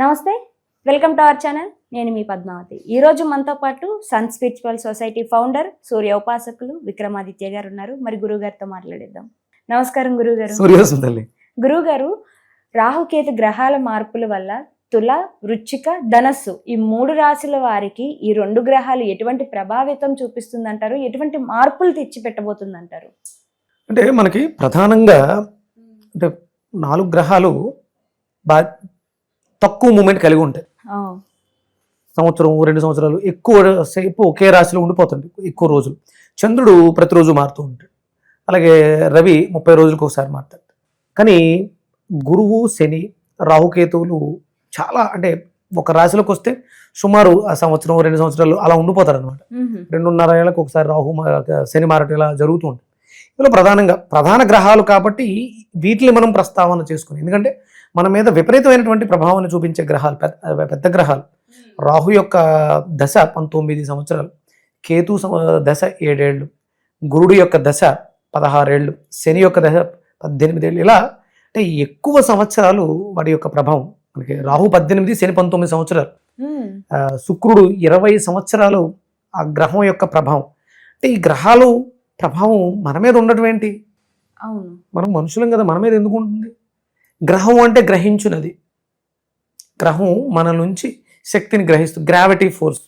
నమస్తే welcome to our channel. నేను మీ పద్మావతి. ఈ రోజు మనతో పాటు sun spiritual society founder Surya ఉపాసకులు విక్రమాదిత్య గారు ఉన్నారు. మరి గురువు గారితో మాట్లాడేద్దాం. నమస్కారం గురువు గారు సూర్యోసం తల్లి గురువు గారు రాహుకేతు గ్రహాల మార్పుల వల్ల తుల వృచ్చిక ధనస్సు ఈ మూడు రాశుల వారికి ఈ రెండు గ్రహాలు ఎటువంటి ప్రభావితం చూపిస్తుందంటారు? ఎటువంటి మార్పులు తెచ్చి పెట్టబోతుందంటారు అంటే మనకి ప్రధానంగా అంటే నాలుగు గ్రహాలు బా తక్కువ మూమెంట్ కలిగి ఉంటాయి సంవత్సరం రెండు సంవత్సరాలు ఎక్కువ సేపు ఒకే రాశిలో ఉండిపోతుంది ఎక్కువ రోజులు. చంద్రుడు ప్రతిరోజు మారుతూ ఉంటాడు. అలాగే రవి ముప్పై రోజులకు ఒకసారి మారుతాడు. కానీ గురువు శని రాహుకేతువులు చాలా అంటే ఒక రాశిలోకి వస్తే సుమారు ఆ సంవత్సరం రెండు సంవత్సరాలు అలా ఉండిపోతారు అనమాట. రెండున్నర ఏళ్ళకు ఒకసారి రాహు శని మారటం ఇలా జరుగుతూ ఉంటుంది. ఇందులో ప్రధానంగా ప్రధాన గ్రహాలు కాబట్టి వీటిని మనం ప్రస్తావన చేసుకుని ఎందుకంటే మన మీద విపరీతమైనటువంటి ప్రభావాన్ని చూపించే గ్రహాలు పెద్ద పెద్ద గ్రహాలు. రాహు యొక్క దశ పంతొమ్మిది సంవత్సరాలు కేతు దశ ఏడేళ్ళు గురుడు యొక్క దశ పదహారేళ్ళు శని యొక్క దశ పద్దెనిమిదేళ్ళు. ఇలా అంటే ఎక్కువ సంవత్సరాలు వాడి యొక్క ప్రభావం. మనకి రాహు పద్దెనిమిది శని పంతొమ్మిది సంవత్సరాలు. శుక్రుడు ఇరవై సంవత్సరాలు ఆ గ్రహం యొక్క ప్రభావం. అంటే ఈ గ్రహాలు ప్రభావం మన మీద ఉండటం ఏంటి? అవును. మనం మనుషులం కదా మన మీద ఎందుకు ఉంటుంది? గ్రహం అంటే గ్రహించున్నది గ్రహం మన నుంచి శక్తిని గ్రహిస్తుంది గ్రావిటీ ఫోర్స్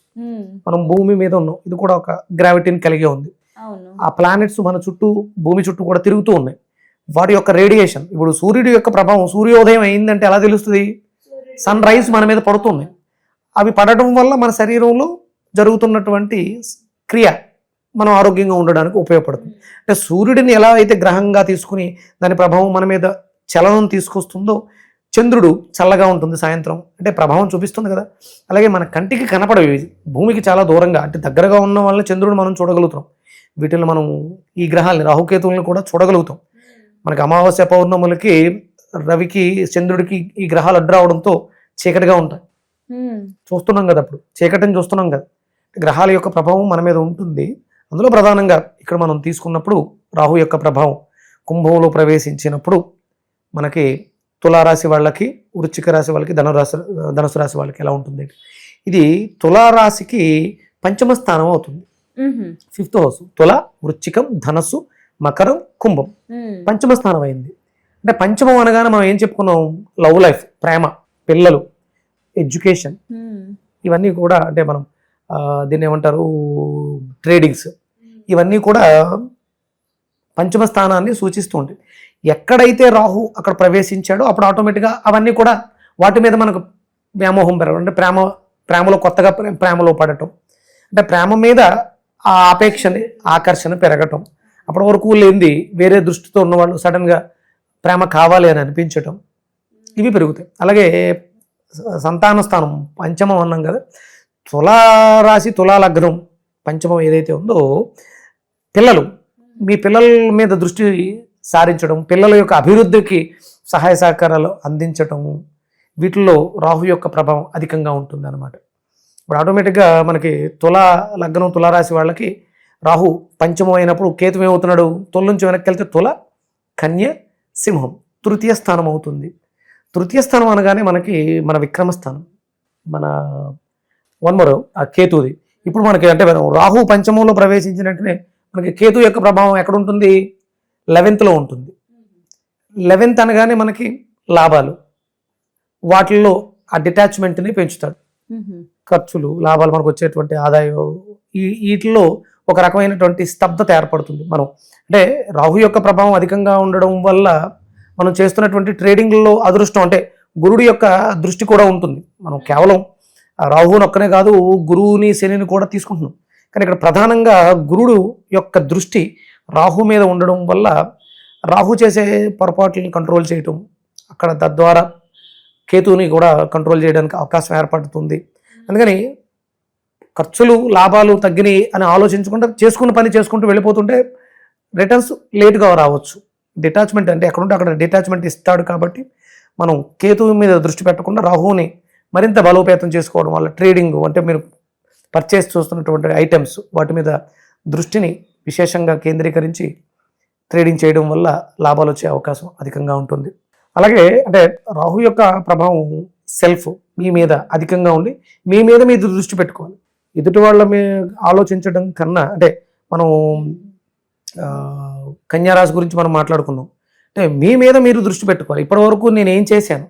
మనం భూమి మీద ఉన్నాం. ఇది కూడా ఒక గ్రావిటీని కలిగి ఉంది. ఆ ప్లానెట్స్ మన చుట్టూ భూమి చుట్టూ కూడా తిరుగుతూ ఉన్నాయి. వాటి యొక్క రేడియేషన్ ఇప్పుడు సూర్యుడి యొక్క ప్రభావం సూర్యోదయం అయిందంటే ఎలా తెలుస్తుంది? సన్ రైజ్ మన మీద పడుతున్నాయి అవి పడటం వల్ల మన శరీరంలో జరుగుతున్నటువంటి క్రియ మనం ఆరోగ్యంగా ఉండడానికి ఉపయోగపడుతుంది. అంటే సూర్యుడిని ఎలా అయితే గ్రహంగా తీసుకుని దాని ప్రభావం మన మీద చలనం తీసుకొస్తుందో చంద్రుడు చల్లగా ఉంటుంది సాయంత్రం. అంటే ప్రభావం చూపిస్తుంది కదా. అలాగే మన కంటికి కనపడవు భూమికి చాలా దూరంగా అంటే దగ్గరగా ఉన్న వాళ్ళని చంద్రుడు మనం చూడగలుగుతాం. వీటిని మనం ఈ గ్రహాలని రాహుకేతువులను కూడా చూడగలుగుతాం. మనకి అమావాస్య పౌర్ణములకి రవికి చంద్రుడికి ఈ గ్రహాలు అడ్డు రావడంతో చీకటిగా ఉంటాయి. చూస్తున్నాం కదా అప్పుడు. చీకటిని చూస్తున్నాం కదా. గ్రహాల యొక్క ప్రభావం మన మీద ఉంటుంది. అందులో ప్రధానంగా ఇక్కడ మనం తీసుకున్నప్పుడు రాహు యొక్క ప్రభావం. కుంభంలో ప్రవేశించినప్పుడు మనకి తులారాశి వాళ్ళకి వృశ్చిక రాశి వాళ్ళకి ధనురాశి ధనుసు రాశి వాళ్ళకి ఎలా ఉంటుంది? ఇది తులారాశికి పంచమ స్థానం అవుతుంది. ఫిఫ్త్ హౌస్ తుల వృశ్చికం ధనస్సు మకరం కుంభం పంచమ స్థానం అయింది. అంటే పంచమం అనగానే మనం ఏం చెప్పుకున్నాం? లవ్ లైఫ్ ప్రేమ పిల్లలు ఎడ్యుకేషన్. ఇవన్నీ కూడా అంటే మనం దీన్ని ఏమంటారు? ట్రేడింగ్స్. ఇవన్నీ కూడా పంచమ స్థానాన్ని సూచిస్తూ ఉంటాయి. ఎక్కడైతే రాహు అక్కడ ప్రవేశించాడో అప్పుడు ఆటోమేటిక్గా అవన్నీ కూడా వాటి మీద మనకు వ్యామోహం పెరగడం అంటే ప్రేమ ప్రేమలో కొత్తగా ప్రేమలో పడటం. అంటే ప్రేమ మీద ఆ ఆపేక్షని ఆకర్షణ పెరగటం. అప్పటి వరకు లేనిది వేరే దృష్టితో ఉన్నవాళ్ళు సడన్గా ప్రేమ కావాలి అని అనిపించటం. ఇవి పెరుగుతాయి. అలాగే సంతాన స్థానం పంచమం అన్నాం కదా. తులా రాశి తులా లగ్నం పంచమం ఏదైతే ఉందో పిల్లలు. మీ పిల్లల మీద దృష్టి సారించడం పిల్లల యొక్క అభివృద్ధికి సహాయ సహకారాలు అందించటము వీటిల్లో రాహు యొక్క ప్రభావం అధికంగా ఉంటుంది అనమాట ఇప్పుడు ఆటోమేటిక్గా మనకి తులా లగ్నం తులారాశి వాళ్ళకి రాహు పంచమం అయినప్పుడు కేతువు ఏమవుతున్నాడు? తొల నుంచి వెనక్కి వెళ్తే తుల కన్య సింహం తృతీయ స్థానం అవుతుంది. తృతీయ స్థానం అనగానే మనకి మన విక్రమ స్థానం మన వన్ మరో ఆ కేతుది. ఇప్పుడు మనకి అంటే రాహు పంచమంలో ప్రవేశించినట్టునే మనకి కేతు యొక్క ప్రభావం ఎక్కడ ఉంటుంది? లెవెన్త్లో ఉంటుంది. లెవెన్త్ అనగానే మనకి లాభాలు. వాటిల్లో ఆ డిటాచ్మెంట్ని పెంచుతాడు. ఖర్చులు లాభాలు మనకు వచ్చేటువంటి ఆదాయం ఈ వీటిలో ఒక రకమైనటువంటి స్తబ్దత ఏర్పడుతుంది మనం. అంటే రాహు యొక్క ప్రభావం అధికంగా ఉండడం వల్ల మనం చేస్తున్నటువంటి ట్రేడింగ్లో అదృష్టం అంటే గురుడు యొక్క దృష్టి కూడా ఉంటుంది. మనం కేవలం ఆ రాహుని ఒక్కనే కాదు గురువుని శనిని కూడా తీసుకుంటున్నాం. కానీ ఇక్కడ ప్రధానంగా గురుడు యొక్క దృష్టి రాహు మీద ఉండడం వల్ల రాహు చేసే పొరపాట్లను కంట్రోల్ చేయటం అక్కడ తద్వారా కేతువుని కూడా కంట్రోల్ చేయడానికి అవకాశం ఏర్పడుతుంది. అందుకని ఖర్చులు లాభాలు తగ్గినాయి అని ఆలోచించుకుంటే చేసుకున్న పని చేసుకుంటూ వెళ్ళిపోతుంటే రిటర్న్స్ లేట్గా రావచ్చు. డిటాచ్మెంట్ అంటే ఎక్కడుంటే అక్కడ డిటాచ్మెంట్ ఇస్తాడు కాబట్టి మనం కేతువు మీద దృష్టి పెట్టకుండా రాహుని మరింత బలోపేతం చేసుకోవడం వల్ల ట్రేడింగ్ అంటే మీరు పర్చేస్ చూస్తున్నటువంటి ఐటమ్స్ వాటి మీద దృష్టిని విశేషంగా కేంద్రీకరించి ట్రేడింగ్ చేయడం వల్ల లాభాలు వచ్చే అవకాశం అధికంగా ఉంటుంది. అలాగే అంటే రాహు యొక్క ప్రభావం సెల్ఫ్ మీ మీద అధికంగా ఉండి మీ మీద మీరు దృష్టి పెట్టుకోవాలి. ఎదుటి వాళ్ళ మీ ఆలోచించడం కన్నా అంటే మనం కన్యారాశి గురించి మనం మాట్లాడుకున్నాం. అంటే మీ మీద మీరు దృష్టి పెట్టుకోవాలి. ఇప్పటి వరకు నేను ఏం చేశాను?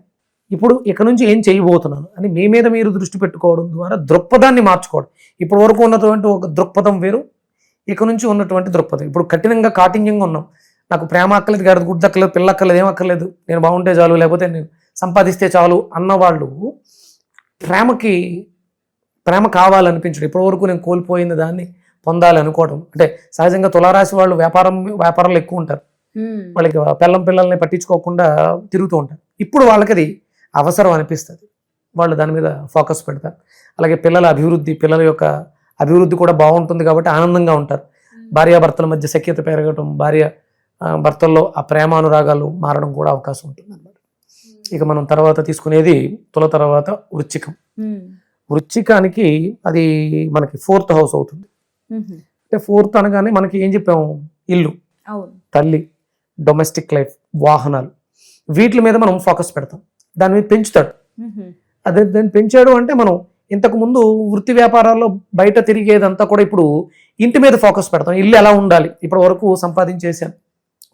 ఇప్పుడు ఇక్కడ నుంచి ఏం చేయబోతున్నాను? అని మీ మీద మీరు దృష్టి పెట్టుకోవడం ద్వారా దృక్పథాన్ని మార్చుకోవడం. ఇప్పటి వరకు ఉన్నటువంటి ఒక దృక్పథం వేరు ఇక నుంచి ఉన్నటువంటి దృక్పథం. ఇప్పుడు కఠినంగా కాఠిన్యంగా ఉన్నాం. నాకు ప్రేమ అక్కర్లేదు గాడి గుడ్డ అక్కర్లేదు పిల్ల అక్కర్లేదు ఏం అక్కర్లేదు. నేను బాగుంటే చాలు లేకపోతే నేను సంపాదిస్తే చాలు అన్నవాళ్ళు ప్రేమకి ప్రేమ కావాలనిపించడం. ఇప్పటి వరకు నేను కోల్పోయిన దాన్ని పొందాలి అనుకోవడం అంటే సహజంగా తులారాశి వాళ్ళు వ్యాపారం వ్యాపారంలో ఎక్కువ ఉంటారు. వాళ్ళకి పిల్లం పిల్లల్ని పట్టించుకోకుండా తిరుగుతూ ఉంటారు. ఇప్పుడు వాళ్ళకి అది అవసరం అనిపిస్తుంది. వాళ్ళు దాని మీద ఫోకస్ పెడతారు. అలాగే పిల్లల అభివృద్ధి పిల్లల యొక్క అభివృద్ధి కూడా బాగుంటుంది కాబట్టి ఆనందంగా ఉంటారు. భార్యాభర్తల మధ్య సఖ్యత పెరగటం భార్య భర్తల్లో ఆ ప్రేమానురాగాలు మారడం కూడా అవకాశం ఉంటుంది అన్నమాట ఇక మనం తర్వాత తీసుకునేది తుల తర్వాత వృచ్చికం. వృచ్చికానికి అది మనకి ఫోర్త్ హౌస్ అవుతుంది. అంటే ఫోర్త్ అనగానే మనకి ఏం చెప్పాము? ఇల్లు తల్లి డొమెస్టిక్ లైఫ్ వాహనాలు. వీటి మీద మనం ఫోకస్ పెడతాం. దాని మీద పెంచుతాడు. అదే దాన్ని పెంచాడు అంటే మనం ఇంతకుముందు వృత్తి వ్యాపారాల్లో బయట తిరిగేదంతా కూడా ఇప్పుడు ఇంటి మీద ఫోకస్ పెడతాం. ఇల్లు ఎలా ఉండాలి? ఇప్పటి వరకు సంపాదించేసాను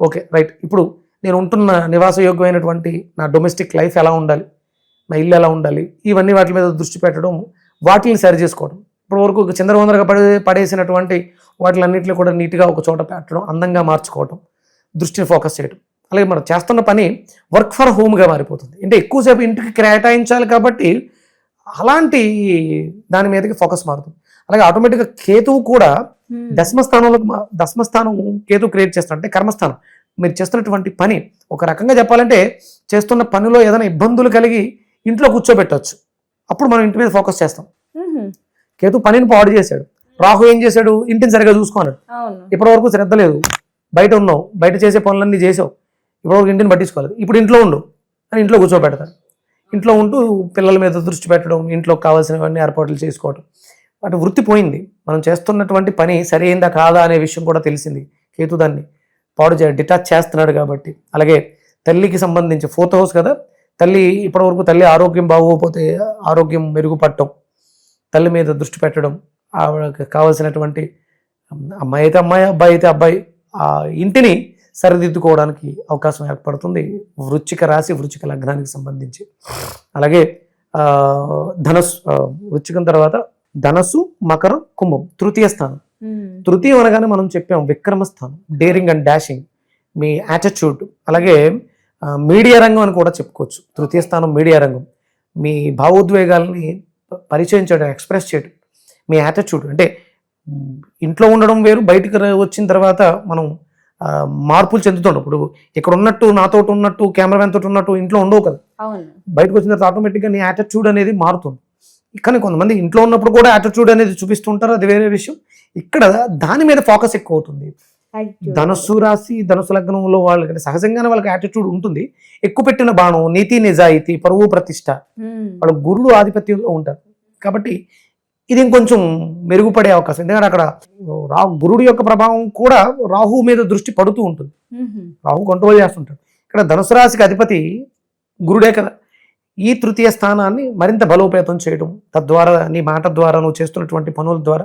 ఓకే రైట్. ఇప్పుడు నేను ఉంటున్న నివాసయోగ్యమైనటువంటి నా డొమెస్టిక్ లైఫ్ ఎలా ఉండాలి? నా ఇల్లు ఎలా ఉండాలి? ఇవన్నీ వాటి మీద దృష్టి పెట్టడం వాటిని సరి చేసుకోవడం. ఇప్పటి వరకు ఒక చిందరవందరగా పడే పడేసినటువంటి వాటిలన్నింటినీ కూడా నీట్గా ఒక చోట పెట్టడం అందంగా మార్చుకోవడం దృష్టిని ఫోకస్ చేయడం అలాగే మనం చేస్తున్న పని వర్క్ ఫర్ హోమ్గా మారిపోతుంది. అంటే ఎక్కువసేపు ఇంటికి కేటాయించాలి కాబట్టి అలాంటి దాని మీదకి ఫోకస్ మారుతుంది. అలాగే ఆటోమేటిక్గా కేతువు కూడా ఉమ్. దశమ స్థానంలో దశమ స్థానం కేతు క్రియేట్ చేస్తాడు అంటే కర్మస్థానం. మీరు చేస్తున్నటువంటి పని ఒక రకంగా చెప్పాలంటే చేస్తున్న పనిలో ఏదైనా ఇబ్బందులు కలిగి ఇంట్లో కూర్చోబెట్టవచ్చు అప్పుడు మనం ఇంటి మీద ఫోకస్ చేస్తాం. కేతు పనిని పాడు చేశాడు. రాహు ఏం చేశాడు? ఇంటిని సరిగా చూసుకున్నాడు ఇప్పటి వరకు శ్రద్ధ లేదు. బయట ఉన్నావు. బయట చేసే పనులన్నీ చేసావు. ఇప్పటివరకు ఇంటిని పట్టించుకోలేదు. ఇప్పుడు ఇంట్లో ఉండు. అని ఇంట్లో కూర్చోబెడతారు ఇంట్లో ఉంటూ పిల్లల మీద దృష్టి పెట్టడం ఇంట్లో కావాల్సినవన్నీ ఏర్పాట్లు చేసుకోవడం అటు వృత్తి పోయింది. మనం చేస్తున్నటువంటి పని సరైందా కాదా అనే విషయం కూడా తెలిసింది కేతు దాన్ని. పాడు డిటాచ్ చేస్తున్నాడు కాబట్టి. అలాగే తల్లికి సంబంధించి ఫోర్త్ హౌస్ కదా? తల్లి ఇప్పటివరకు తల్లి ఆరోగ్యం బాగోకపోతే ఆరోగ్యం మెరుగుపడటం తల్లి మీద దృష్టి పెట్టడం ఆవిడకి కావాల్సినటువంటి అమ్మాయి అయితే అమ్మాయి అబ్బాయి అయితే అబ్బాయి ఆ ఇంటిని సరిదిద్దుకోవడానికి అవకాశం ఏర్పడుతుంది. వృచ్చిక రాశి వృచ్చిక లగ్నానికి సంబంధించి. అలాగే ధనస్సు వృచ్చికం తర్వాత ధనస్సు మకరం కుంభం తృతీయ స్థానం. తృతీయం అనగానే మనం చెప్పాం విక్రమ స్థానం డేరింగ్ అండ్ డాషింగ్ మీ యాటిట్యూడ్ అలాగే మీడియా రంగం అని కూడా చెప్పుకోవచ్చు. తృతీయ స్థానం మీడియా రంగం. మీ భావోద్వేగాల్ని పరిచయం చేయడం ఎక్స్ప్రెస్ చేయడం మీ యాటిట్యూడ్ అంటే ఇంట్లో ఉండడం వేరు బయటకు వచ్చిన తర్వాత మనం మార్పులు చెందుతుంటాం ఇప్పుడు ఇక్కడ ఉన్నట్టు నాతో ఉన్నట్టు కెమెరామెన్ తోటి ఉన్నట్టు ఇంట్లో ఉండవు కదా. బయటకు వచ్చిన తర్వాత ఆటోమేటిక్గా నీ యాటిట్యూడ్ అనేది మారుతుంది. కానీ కొంతమంది ఇంట్లో ఉన్నప్పుడు కూడా యాటిట్యూడ్ అనేది చూపిస్తుంటారు అది వేరే విషయం. ఇక్కడ దాని మీద ఫోకస్ ఎక్కువ అవుతుంది. ధనస్సు రాశి ధనుసు లగ్నంలో వాళ్ళకి సహజంగానే వాళ్ళకి యాటిట్యూడ్ ఉంటుంది. ఎక్కువ పెట్టిన బాణం నీతి నిజాయితీ పరువు ప్రతిష్ట. వాళ్ళ గురుడు ఆధిపత్యంలో ఉంటారు. కాబట్టి ఇది ఇంకొంచెం మెరుగుపడే అవకాశం. ఎందుకంటే అక్కడ రా గురుడు యొక్క ప్రభావం కూడా రాహు మీద దృష్టి పడుతూ ఉంటుంది. రాహు కంట్రోల్ చేస్తుంటాడు. ఇక్కడ ధనుసు రాశికి అధిపతి గురుడే కదా. ఈ తృతీయ స్థానాన్ని మరింత బలోపేతం చేయడం తద్వారా నీ మాట ద్వారా నువ్వు చేస్తున్నటువంటి పనుల ద్వారా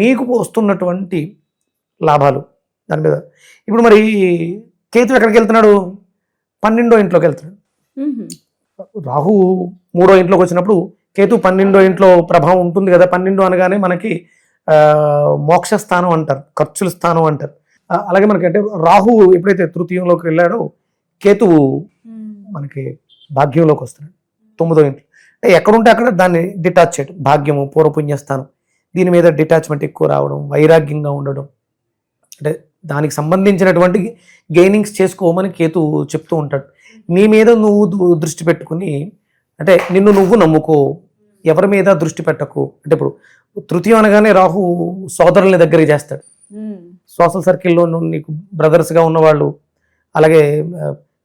నీకు వస్తున్నటువంటి లాభాలు. దాని మీద ఇప్పుడు మరి కేతు ఎక్కడికి వెళ్తున్నాడు? పన్నెండో ఇంట్లోకి వెళ్తున్నాడు. రాహు మూడో ఇంట్లోకి వచ్చినప్పుడు కేతు పన్నెండో ఇంట్లో ప్రభావం ఉంటుంది కదా పన్నెండు అనగానే మనకి మోక్ష స్థానం అంటారు ఖర్చుల స్థానం అంటారు. అలాగే మనకి అంటే రాహు ఎప్పుడైతే తృతీయంలోకి వెళ్ళాడో కేతువు. మనకి భాగ్యంలోకి వస్తున్నాడు తొమ్మిదో ఇంట్లో. అంటే ఎక్కడుంటే అక్కడ దాన్ని డిటాచ్ చేయడం భాగ్యము పూర్వపుణ్యస్థానం దీని మీద డిటాచ్మెంట్ ఎక్కువ రావడం వైరాగ్యంగా ఉండడం. అంటే దానికి సంబంధించినటువంటి గెయినింగ్స్ చేసుకోమని కేతు చెప్తూ ఉంటాడు. నీ మీద నువ్వు దృష్టి పెట్టుకుని అంటే నిన్ను నువ్వు నమ్ముకో ఎవరి మీద దృష్టి పెట్టకు. అంటే ఇప్పుడు తృతీయం అనగానే రాహు సోదరుల్ని దగ్గరికి చేస్తాడు. సోషల్ సర్కిల్లో నీకు బ్రదర్స్గా ఉన్నవాళ్ళు. అలాగే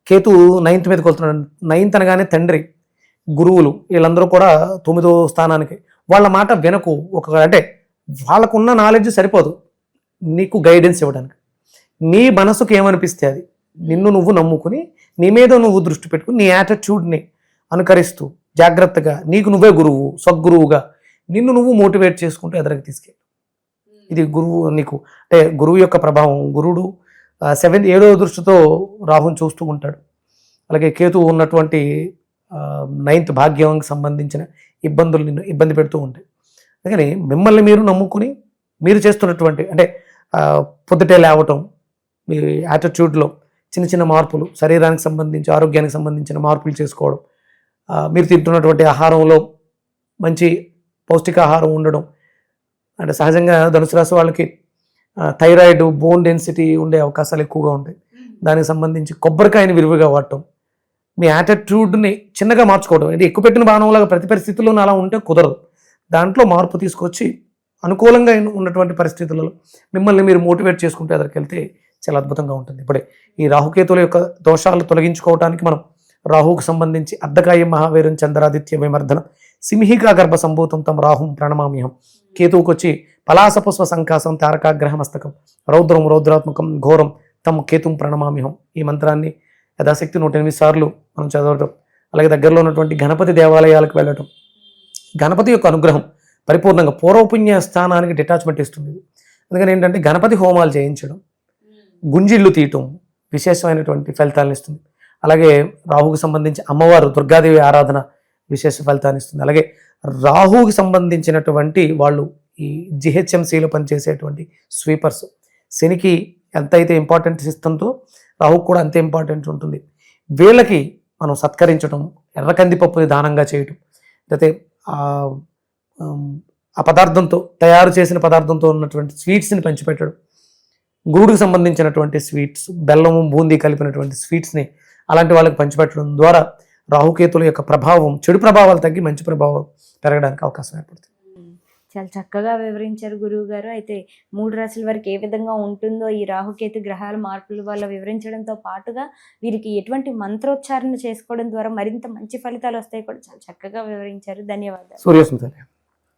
కేతు నైన్త్ మీదకి వెళ్తున్నాడు. నైన్త్ అనగానే తండ్రి గురువులు వీళ్ళందరూ కూడా తొమ్మిదో స్థానానికి. వాళ్ళ మాట వినకు. ఒక అంటే వాళ్ళకున్న నాలెడ్జ్ సరిపోదు. నీకు గైడెన్స్ ఇవ్వడానికి. నీ మనసుకు ఏమనిపిస్తే అది? నిన్ను నువ్వు నమ్ముకుని నీ మీద నువ్వు దృష్టి పెట్టుకుని నీ యాటిట్యూడ్ని అనుకరిస్తూ జాగ్రత్తగా నీకు నువ్వే గురువు సద్గురువుగా నిన్ను నువ్వు మోటివేట్ చేసుకుంటూ ఎదరికి తీసుకెళ్ళి. ఇది గురువు నీకు అంటే గురువు యొక్క ప్రభావం. గురుడు సెవెంత్ ఏడో దృష్టితో రాహుని చూస్తూ ఉంటాడు. అలాగే కేతు ఉన్నటువంటి నైన్త్ భాగ్యానికి సంబంధించిన ఇబ్బందులు నిన్ను ఇబ్బంది పెడుతూ ఉంటాయి. అందుకని మిమ్మల్ని మీరు నమ్ముకుని మీరు చేస్తున్నటువంటి అంటే పొద్దుటే లేవటం మీ యాటిట్యూడ్లో చిన్న చిన్న మార్పులు శరీరానికి సంబంధించి ఆరోగ్యానికి సంబంధించిన మార్పులు చేసుకోవడం మీరు తింటున్నటువంటి ఆహారంలో మంచి పౌష్టికాహారం ఉండడం. అంటే సహజంగా ధనుసు రాశి వాళ్ళకి థైరాయిడ్ బోన్ డెన్సిటీ ఉండే అవకాశాలు ఎక్కువగా ఉంటాయి. దానికి సంబంధించి కొబ్బరికాయని విరివిగా వాడటం. మీ యాటిట్యూడ్ని చిన్నగా మార్చుకోవడం. అంటే ఎక్కువ పెట్టిన బాణంలాగా ప్రతి పరిస్థితుల్లోనూ అలా ఉంటే కుదరదు. దాంట్లో మార్పు తీసుకొచ్చి అనుకూలంగా ఉన్నటువంటి పరిస్థితులలో మిమ్మల్ని మీరు మోటివేట్ చేసుకుంటే ఎదరికి వెళ్తే చాలా అద్భుతంగా ఉంటుంది. ఇప్పుడే ఈ రాహుకేతుల యొక్క దోషాలు తొలగించుకోవడానికి మనం రాహుకు సంబంధించి అర్ధకాయం మహావీరం చంద్రాదిత్య విమర్దనం సింహికా గర్భ సంభూతం తమ రాహుం ప్రణమామ్యహం. కేతువుకు వచ్చి పలాస పుష్ప సంకాసం తారకాగ్రహమస్తకం రౌద్రం రౌద్రాత్మకం ఘోరం తమ కేతుం ప్రణమామ్యహం. ఈ మంత్రాన్ని యథాశక్తి నూట ఎనిమిది సార్లు మనం చదవటం అలాగే దగ్గరలో ఉన్నటువంటి గణపతి దేవాలయాలకు వెళ్ళటం గణపతి యొక్క అనుగ్రహం పరిపూర్ణంగా పూర్వపుణ్య స్థానానికి డిటాచ్మెంట్ ఇస్తుంది. అందుకని ఏంటంటే గణపతి హోమాలు చేయించడం గుంజిళ్ళు తీయటం విశేషమైనటువంటి ఫలితాలను ఇస్తుంది. అలాగే రాహుకు సంబంధించి అమ్మవారు దుర్గాదేవి ఆరాధన విశేష ఫలితాన్ని ఇస్తుంది. అలాగే రాహుకి సంబంధించినటువంటి వాళ్ళు ఈ జిహెచ్ఎంసీలో పనిచేసేటువంటి స్వీపర్స్ శనికి ఎంత అయితే ఇంపార్టెంట్ ఇస్తుందో రాహుకు కూడా అంతే ఇంపార్టెంట్ ఉంటుంది. వీళ్ళకి మనం సత్కరించడం ఎర్ర కందిపప్పుని దానంగా చేయటం లేకపోతే ఆ ఆ పదార్థంతో తయారు చేసిన పదార్థంతో ఉన్నటువంటి స్వీట్స్ని పంచిపెట్టడం గురుడికి సంబంధించినటువంటి స్వీట్స్ బెల్లము బూందీ కలిపినటువంటి స్వీట్స్ని అలాంటి వాళ్ళకి పంచిపెట్టడం ద్వారా రాహుకేతుల యొక్క ప్రభావం చెడు ప్రభావాలు తగ్గి మంచి ప్రభావం పెరగడానికి అవకాశం ఏర్పడుతుంది. చాలా చక్కగా వివరించారు గురువు గారు అయితే మూడు రాశుల వరకు ఏ విధంగా ఉంటుందో ఈ రాహుకేతు గ్రహాల మార్పుల వల్ల వివరించడంతో పాటుగా వీరికి ఎటువంటి మంత్రోచ్చారణ చేసుకోవడం ద్వారా మరింత మంచి ఫలితాలు వస్తాయి కూడా చాలా చక్కగా వివరించారు. ధన్యవాదాలు. సూర్యోస్మిత